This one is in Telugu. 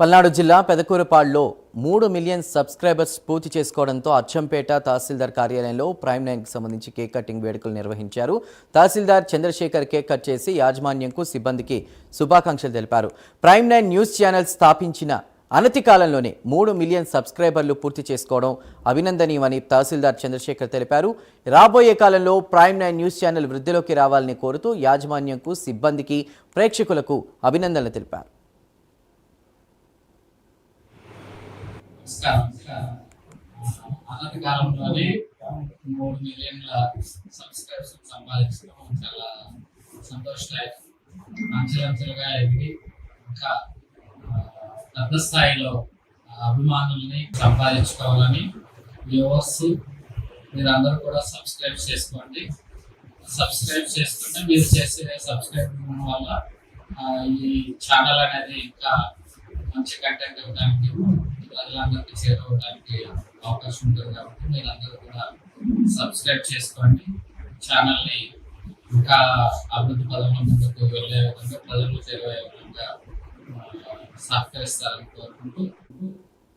పల్నాడు జిల్లా పెదకూరపాడులో మూడు మిలియన్ సబ్స్క్రైబర్స్ పూర్తి చేసుకోవడంతో అచ్చంపేట తహసీల్దార్ కార్యాలయంలో ప్రైమ్ నైన్కి సంబంధించి కేక్ కటింగ్ వేడుకలు నిర్వహించారు. తహసీల్దార్ చంద్రశేఖర్ కేక్ కట్ చేసి యాజమాన్యంకు సిబ్బందికి శుభాకాంక్షలు తెలిపారు. ప్రైమ్ నైన్ న్యూస్ ఛానల్ స్థాపించిన అనతి కాలంలోనే మూడు మిలియన్ సబ్స్క్రైబర్లు పూర్తి చేసుకోవడం అభినందనీయమని తహసీల్దార్ చంద్రశేఖర్ తెలిపారు. రాబోయే కాలంలో ప్రైమ్ నైన్ న్యూస్ ఛానల్ వృద్ధిలోకి రావాలని కోరుతూ యాజమాన్యంకు సిబ్బందికి ప్రేక్షకులకు అభినందనలు తెలిపారు. అన్నటి కాలంలోనే మూడు మిలియన్ల సబ్స్క్రైబర్స్ సంపాదించడం చాలా సంతోషదాయకం అంచెలంచెలుగా ఎదిగి ఇంకా పెద్ద స్థాయిలో అభిమానుల్ని సంపాదించుకోవాలని వ్యూవర్స్ మీరందరూ కూడా సబ్స్క్రైబ్ చేసుకోండి సబ్స్క్రైబ్ చేసుకుంటే మీరు చేసే సబ్స్క్రైబ్ వల్ల ఈ ఛానల్ అనేది ఇంకా మంచి కంటెంట్ ఇవ్వడానికి ప్రజలందరికీ చేరవడానికి అవకాశం ఉంటుంది కాబట్టి మీరందరూ కూడా సబ్స్క్రైబ్ చేసుకోండి. ఛానల్ని ఇంకా అభివృద్ధి పదంలో ముందుకు వెళ్ళే విధంగా ప్రజలు చేరే విధంగా సహకరిస్తారని కోరుకుంటూ